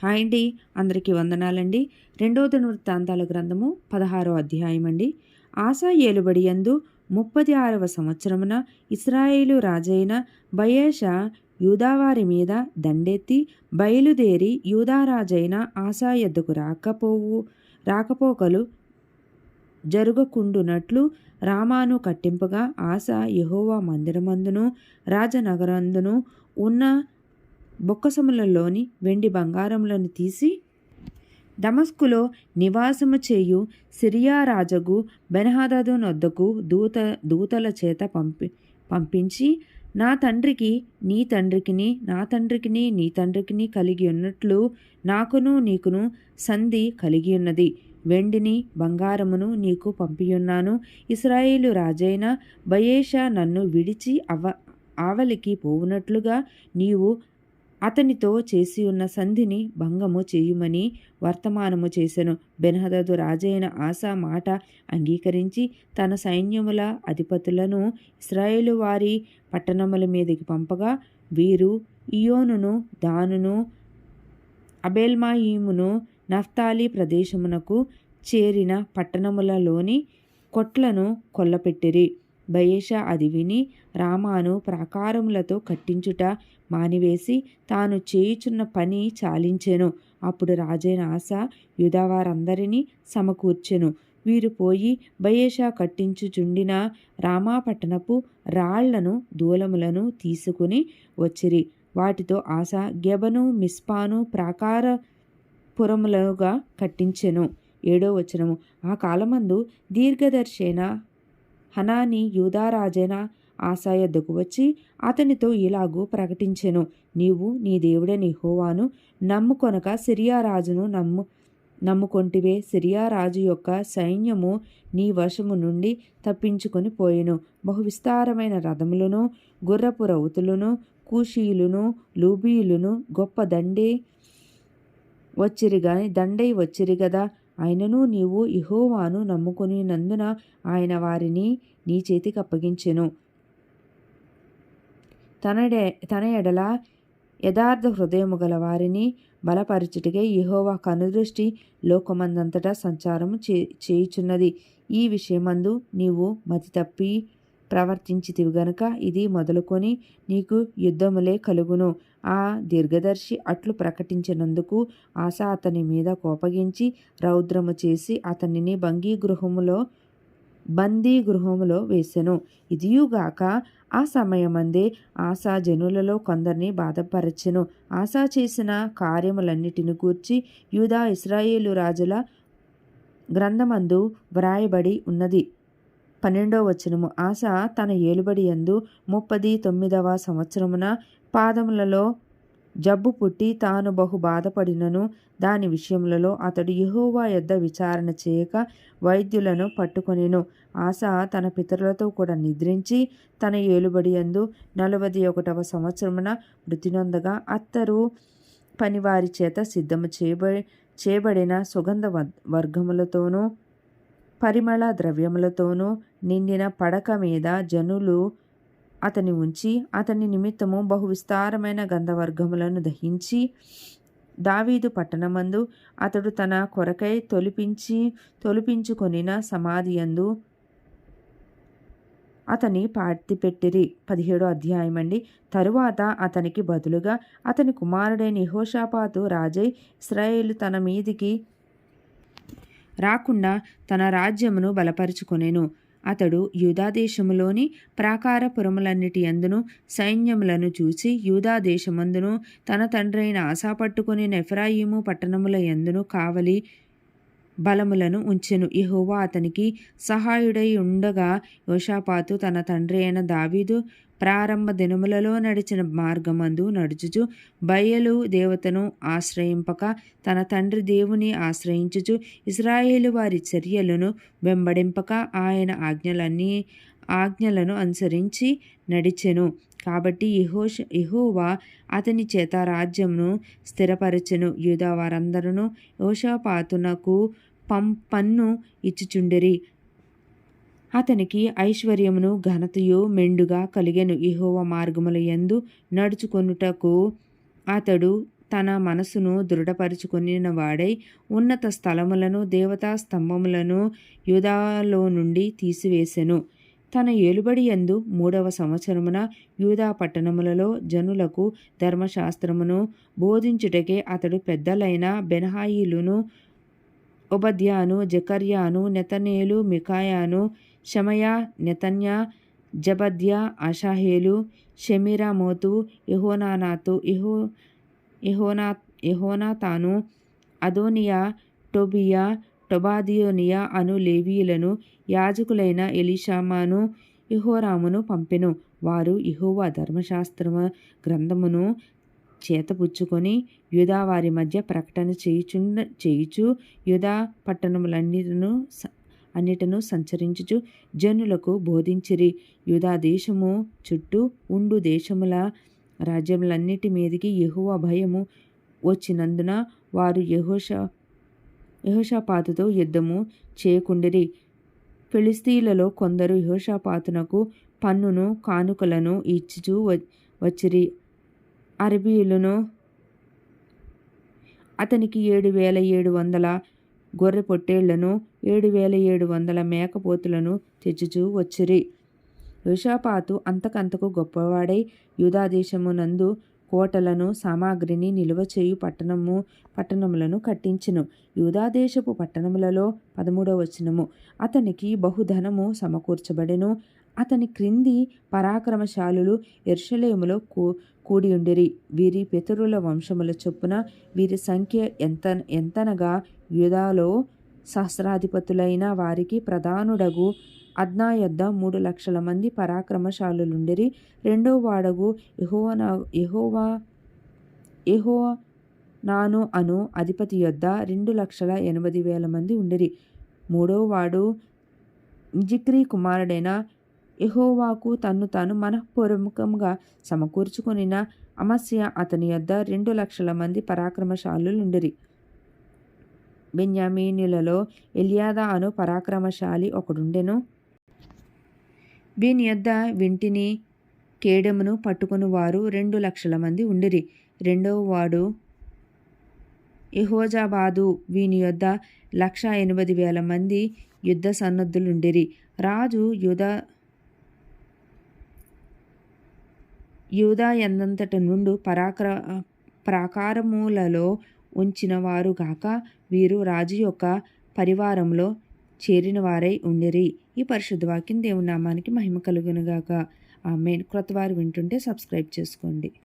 Hi అండి. అందరికీ వందనాలండి. రెండో వృత్తాంతాల గ్రంథము పదహారో అధ్యాయం అండి ఆశా ఏలుబడి యందు ముప్పది ఆరవ సంవత్సరమున ఇస్రాయేలు రాజైన బయేష యూదావారి మీద దండెత్తి బయలుదేరి యూదారాజైన ఆశా ఎద్దకు రాకపోవు రాకపోకలు జరుగకుండునట్లు రామాను కట్టింపగా ఆశ యహోవా మందిరమందును రాజనగరందును ఉన్న బొక్కసములలోని వెండి బంగారములను తీసి దమస్కులో నివాసము చేయు సిరియా రాజగు బెనహాదదు నొద్దకు దూత దూతల చేత పంపి పంపించి నా తండ్రికి నీ తండ్రికిని నా తండ్రికిని నీ తండ్రికిని కలిగి ఉన్నట్లు నాకును నీకును సంధి కలిగి ఉన్నది. వెండిని బంగారమును నీకు పంపియున్నాను. ఇస్రాయేలు రాజైన బయేషా నన్ను విడిచి అవ ఆవలికి పోవునట్లుగా నీవు అతనితో చేసి ఉన్న సంధిని భంగము చేయుమని వర్తమానము చేసెను. బెనహదదు రాజైన ఆశా మాట అంగీకరించి తన సైన్యముల అధిపతులను ఇస్రాయేలు వారి పట్టణముల మీదకి పంపగా వీరు ఇయోనును దానును అబేల్మాయిమును నఫ్తాలి ప్రదేశమునకు చేరిన పట్టణములలోని కొట్లను కొల్లపెట్టిరి. బయేష అది విని రామాను ప్రాకారములతో కట్టించుట మానివేసి తాను చేయుచున్న పని చాలించెను. అప్పుడు రాజైన ఆశ యుధావారందరినీ సమకూర్చెను. వీరు పోయి బయేషా కట్టించుచుండిన రామాపట్టణపు రాళ్ళను దూలములను తీసుకుని వచ్చిరి. వాటితో ఆశ గెబను మిస్పాను ప్రాకార పురములుగా కట్టించెను. ఏడో వచనము. ఆ కాలమందు దీర్ఘదర్శైన హనాని యూదారాజైన ఆశా యొద్దకు వచ్చి అతనితో ఇలాగూ ప్రకటించెను. నీవు నీ దేవుడని హోవాను నమ్ముకొనక సిరియా రాజును నమ్ము నమ్ముకొంటివే. సిరియా రాజు యొక్క సైన్యము నీ వశము నుండి తప్పించుకొని పోయెను. బహు విస్తారమైన రథములను గుర్రపు రౌతులను కూషీయులను లూబీయులను గొప్ప దండే వచ్చిరి గాని దండై వచ్చిరి కదా ఆయనను నీవు ఇహోవాను నమ్ముకుని నందున ఆయన వారిని నీ చేతికి అప్పగించెను. తనడే తన ఎడల యథార్థ హృదయము గల వారిని బలపరచుటకే ఇహోవా కనుదృష్టి లోకమందంతటా సంచారము చే చేయుచున్నది. ఈ విషయమందు నీవు మతి తప్పి ప్రవర్తించితివి గనుక ఇది మొదలుకొని నీకు యుద్ధములే కలుగును. ఆ దీర్ఘదర్శి అట్లు ప్రకటించినందుకు ఆశ అతని మీద కోపగించి రౌద్రము చేసి అతనిని బంగీ గృహములో బందీ గృహములో వేసెను. ఇదియుగాక ఆ సమయమందే ఆశా జనులలో కొందరిని బాధపరచెను. ఆశా చేసిన కార్యములన్నిటిని కూర్చి యూదా ఇస్రాయేలు రాజుల గ్రంథమందు వ్రాయబడి ఉన్నది. పన్నెండో వచనము. ఆశ తన ఏలుబడి ఎందు ముప్పది తొమ్మిదవ సంవత్సరమున పాదములలో జబ్బు పుట్టి తాను బహు బాధపడినను. దాని విషయములలో అతడు యహోవా యొద్ద విచారణ చేయక వైద్యులను పట్టుకొనిను. ఆశ తన పితరులతో కూడా నిద్రించి తన ఏలుబడి ఎందు నలభై ఒకటవ సంవత్సరమున మృతి నొందగా అత్తరు పనివారి చేత సిద్ధము చేయబడి చేయబడిన సుగంధ వర్గములతోనూ పరిమళ ద్రవ్యములతోనూ నిండిన పడక మీద జనులు అతని ఉంచి అతని నిమిత్తము బహు విస్తారమైన గంధవర్గములను దహించి దావీదు పట్టణమందు అతడు తన కొరకై తొలిపించి తొలిపించుకొనిన సమాధి అందు అతని పాతిపెట్టిరి పదిహేడో అధ్యాయం అండి తరువాత అతనికి బదులుగా అతని కుమారుడైన నిహోషాపాతు రాజై ఇస్రాయేలు తన మీదికి రాకుండా తన రాజ్యమును బలపరుచుకొనెను. అతడు యూదాదేశములోని ప్రాకారపురములన్నిటి అందును సైన్యములను చూసి యూదాదేశమందును తన తండ్రైన ఆశా పట్టుకుని నెఫ్రాయిము పట్టణముల ఎందును కావలి బలములను ఉంచెను. యహోవా అతనికి సహాయుడై ఉండగా యోషాపాతు తన తండ్రి అయిన దావీదు ప్రారంభ దినములలో నడిచిన మార్గమందు నడుచుచు బయలు దేవతను ఆశ్రయింపక తన తండ్రి దేవుని ఆశ్రయించుచు ఇస్రాయేలు వారి చర్యలను వెంబడింపక ఆయన ఆజ్ఞలన్నీ ఆజ్ఞలను అనుసరించి నడిచెను. కాబట్టి ఇహోష ఇహోవా అతని చేత రాజ్యంను స్థిరపరచెను. యూదా వారందరూ యోషాపాతునకు పం పన్ను ఇచ్చుచుండిరి. అతనికి ఐశ్వర్యమును ఘనతయు మెండుగా కలిగెను ఇహోవ మార్గముల యందు నడుచుకొనుటకు అతడు తన మనసును దృఢపరుచుకొనిన వాడై ఉన్నత స్థలములను దేవతా స్తంభములను యూదాలో నుండి తీసివేసెను. తన ఏలుబడి యందు మూడవ సంవత్సరమున యూదా పట్టణములలో జనులకు ధర్మశాస్త్రమును బోధించుటకే అతడు పెద్దలైన బెనహాయిలును ఒబద్యాను జకర్యాను నెతనేలు మికాయాను షమయా నెతన్యా జబద్యా అషాహేలు షమీరామోతు యహోనానాతు యహో యహోనా యహోనాతాను అదోనియా టోబియా టొబాదియోనియా అను లేవీయులను యాజకులైన ఎలిషామాను ఇహోరామును పంపెను. వారు ఇహోవా ధర్మశాస్త్రమ గ్రంథమును చేతపుచ్చుకొని యుధా వారి మధ్య ప్రకటన చేయుచు చేయుచు యుధా పట్టణములన్నిటిను అన్నిటను సంచరించుచు జనులకు బోధించిరి. యుధా దేశము చుట్టూ ఉండు దేశముల రాజ్యములన్నిటి మీదకి యహోవ భయము వచ్చినందున వారు యహోష యహోషాపాతుతో యుద్ధము చేయకుండిరి. ఫిలిస్తీన్లలో కొందరు యహోషాపాతునకు పన్నును కానుకలను ఇచ్చుచూ వచ్చిరి. అరబీయులను అతనికి ఏడు వేల ఏడు వందల గొర్రె పొట్టేళ్ళను ఏడు వేల ఏడు వందల మేకపోతులను తెచ్చుచూ వచ్చిరి. యోషాపాతు అంతకంతకు గొప్పవాడై యూదాదేశమునందు కోటలను సామాగ్రిని నిలువ చేయు పట్టణము పట్టణములను కట్టించును. యూదాదేశపు పట్టణములలో పదమూడవ వచనము. అతనికి బహుధనము సమకూర్చబడెను. అతని క్రింది పరాక్రమశాలులు ఎర్షలేములో కూ కూడియుండిరి. వీరి పితరుల వంశముల చొప్పున వీరి సంఖ్య ఎంత ఎంతనగా యుధాలో సహస్రాధిపతులైన వారికి ప్రధానుడగు అద్నా యొద్ద మూడు లక్షల మంది పరాక్రమశాలులుండిరి. రెండో వాడగు యహోవనా యహోవా యహో నాను అను అధిపతి యొద్ద రెండు లక్షల ఎనిమిది వేల మంది ఉండిరి. మూడో వాడు జిక్రీ కుమారుడైన యహోవాకు తన్ను తాను మనఃపూర్వకంగా సమకూర్చుకొనిన అమస్య అతని యొద్ద రెండు లక్షల మంది పరాక్రమశాలులుండిరి. బెన్యామీనులలో ఎలియాదా అను పరాక్రమశాలి ఒకడుండెను. వీని యొద్ద వింటిని కేడమును పట్టుకుని వారు రెండు లక్షల మంది ఉండిరి. రెండవ వాడు యహోజాబాదు. వీని యొద్ద లక్ష ఎనిమిది వేల మంది యుద్ధ సన్నద్ధులుండిరి. రాజు యుధ యూదా ఎందంతట నుండి పరాక్ర ప్రాకారములలో ఉంచిన వారు గాక వీరు రాజు యొక్క పరివారంలో చేరిన వారై ఉండిరి. ఈ పరిశుద్ధ వాక్యం దేవునామానికి మహిమ కలుగునుగాక ఆమె క్రొత్త వారు వింటుంటే సబ్స్క్రైబ్ చేసుకోండి.